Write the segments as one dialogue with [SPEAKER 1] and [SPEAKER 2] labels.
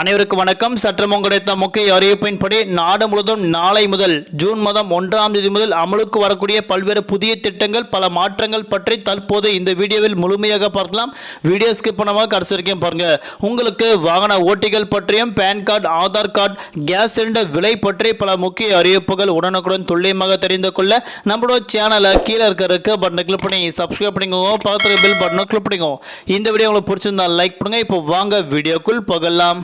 [SPEAKER 1] அனைவருக்கும் வணக்கம். சற்றம் கிடைத்த முக்கிய அறிவிப்பின்படி நாடு முழுவதும் நாளை முதல் ஜூன் மாதம் ஒன்றாம் தேதி முதல் அமலுக்கு வரக்கூடிய பல்வேறு புதிய திட்டங்கள் பல மாற்றங்கள் பற்றி தற்போது இந்த வீடியோவில் முழுமையாக பார்க்கலாம். வீடியோ ஸ்கிப் பண்ணாமல் கடைசி வரைக்கும் பாருங்க. உங்களுக்கு வாகன ஓட்டிகள் பற்றியும் PAN card Aadhaar card gas cylinder விலை பற்றி பல முக்கிய அறிவிப்புகள் உடனுக்குடன் துல்லியமாக தெரிந்து கொள்ள நம்மளோட சேனலை கீழே இருக்க இருக்க பட்டனை கிளிக் பண்ணி சப்ஸ்கிரைப் பண்ணிக்கோங்க. பக்கத்தில் பில் பட்டனை கிளிக் பண்ணிக்கோங்க. இந்த வீடியோ உங்களுக்கு பிடிச்சிருந்தா லைக் பண்ணுங்க. இப்போ வாங்க வீடியோக்குள் போகலாம்.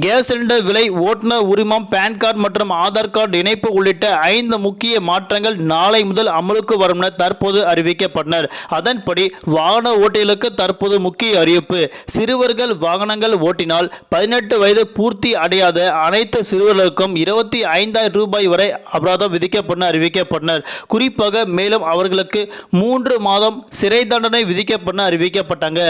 [SPEAKER 1] கேஸ் சிலிண்டர் விலை ஓட்டுநர் உரிமம் பேன் கார்டு மற்றும் ஆதார் கார்டு இணைப்பு உள்ளிட்ட ஐந்து முக்கிய மாற்றங்கள் நாளை முதல் அமலுக்கு வரும் என தற்போது அறிவிக்கப்பட்டனர். அதன்படி வாகன ஓட்டிகளுக்கு தற்போது முக்கிய அறிவிப்பு சிறுவர்கள் வாகனங்கள் ஓட்டினால் பதினெட்டு வயது பூர்த்தி அடையாத அனைத்து சிறுவர்களுக்கும் இருபத்தி ஐந்தாயிரம் ரூபாய் வரை அபராதம் விதிக்கப்பட்டு அறிவிக்கப்பட்டனர். குறிப்பாக மேலும் அவர்களுக்கு மூன்று மாதம் சிறை தண்டனை விதிக்கப்பட்டு அறிவிக்கப்பட்டாங்க.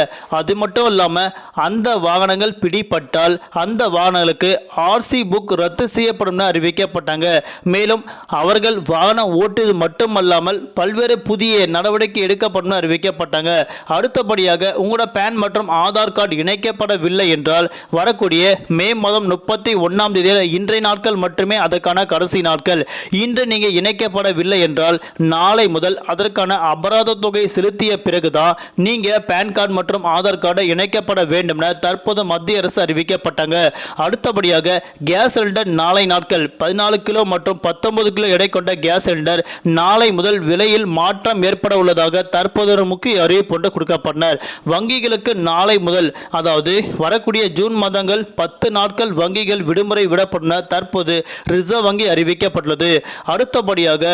[SPEAKER 1] அது மட்டும் இல்லாமல் அந்த வாகனங்கள் பிடிபட்டால் அந்த வாகனங்களுக்கு ஆர்சி புக் ரத்து செய்யப்படும் என அறிவிக்கப்பட்டாங்க. மேலும் அவர்கள் வாகனம் ஓட்டுவது மட்டுமல்லாமல் பல்வேறு புதிய நடவடிக்கை எடுக்கப்படும் என அறிவிக்கப்பட்டாங்க. அடுத்தபடியாக உங்களோட பேன் மற்றும் ஆதார் கார்டு இணைக்கப்படவில்லை என்றால் வரக்கூடிய மே மாதம் முப்பத்தி ஒன்றாம் தேதி இன்றைய நாட்கள் மட்டுமே அதற்கான கடைசி நாட்கள். இன்று நீங்கள் இணைக்கப்படவில்லை என்றால் நாளை முதல் அதற்கான அபராத தொகை செலுத்திய பிறகுதான் நீங்கள் பேன் கார்டு மற்றும் ஆதார் கார்டு இணைக்கப்பட வேண்டும் என தற்போது மத்திய அரசு அறிவிக்கப்பட்டாங்க. அடுத்தபடியாக கேஸ் சிலிண்டர் நாளை நாட்கள் பதினாலு கிலோ மற்றும் பத்தொன்பது கிலோ எடை கொண்ட கேஸ் சிலிண்டர் நாளை முதல் விலையில் மாற்றம் ஏற்பட உள்ளதாக தற்போது ஒரு முக்கிய அறிவிப்பு ஒன்று கொடுக்கப்பட்டனர். வங்கிகளுக்கு நாளை முதல் அதாவது வரக்கூடிய ஜூன் மாதங்கள் பத்து நாட்கள் வங்கிகள் விடுமுறை விடப்படும் தற்போது ரிசர்வ் வங்கி அறிவிக்கப்பட்டுள்ளது. அடுத்தபடியாக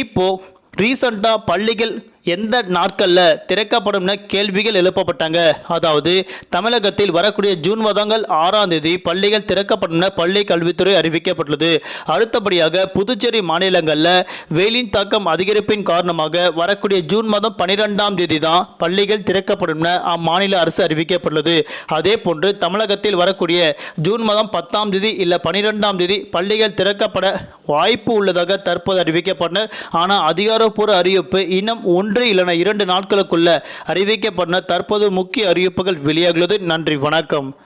[SPEAKER 1] இப்போ ரீசண்டாக பள்ளிகள் எந்த நாட்களில் திறக்கப்படும்னு கேள்விகள் எழுப்பப்பட்டாங்க? அதாவது தமிழகத்தில் வரக்கூடிய ஜூன் மாதங்கள் ஆறாம் தேதி பள்ளிகள் திறக்கப்படும் என பள்ளி கல்வித்துறை அறிவிக்கப்பட்டுள்ளது. அடுத்தபடியாக புதுச்சேரி மாநிலங்களில் வெயிலின் தாக்கம் அதிகரிப்பின் காரணமாக வரக்கூடிய ஜூன் மாதம் பனிரெண்டாம் தேதி தான் பள்ளிகள் திறக்கப்படும் என அம்மாநில அரசு அறிவிக்கப்பட்டுள்ளது. அதே போன்று தமிழகத்தில் வரக்கூடிய ஜூன் மாதம் பத்தாம் தேதி இல்லை பனிரெண்டாம் தேதி பள்ளிகள் திறக்கப்பட வாய்ப்பு உள்ளதாக தற்போது அறிவிக்கப்பட்டனர். ஆனால் அதிகாரப்பூர்வ அறிவிப்பு இன்னும் ஒன்று இல்லைனா இரண்டு நாட்களுக்குள்ள அறிவிக்கப்பட்ட தற்போது முக்கிய அறிவிப்புகள் வெளியாகியுள்ளது. நன்றி வணக்கம்.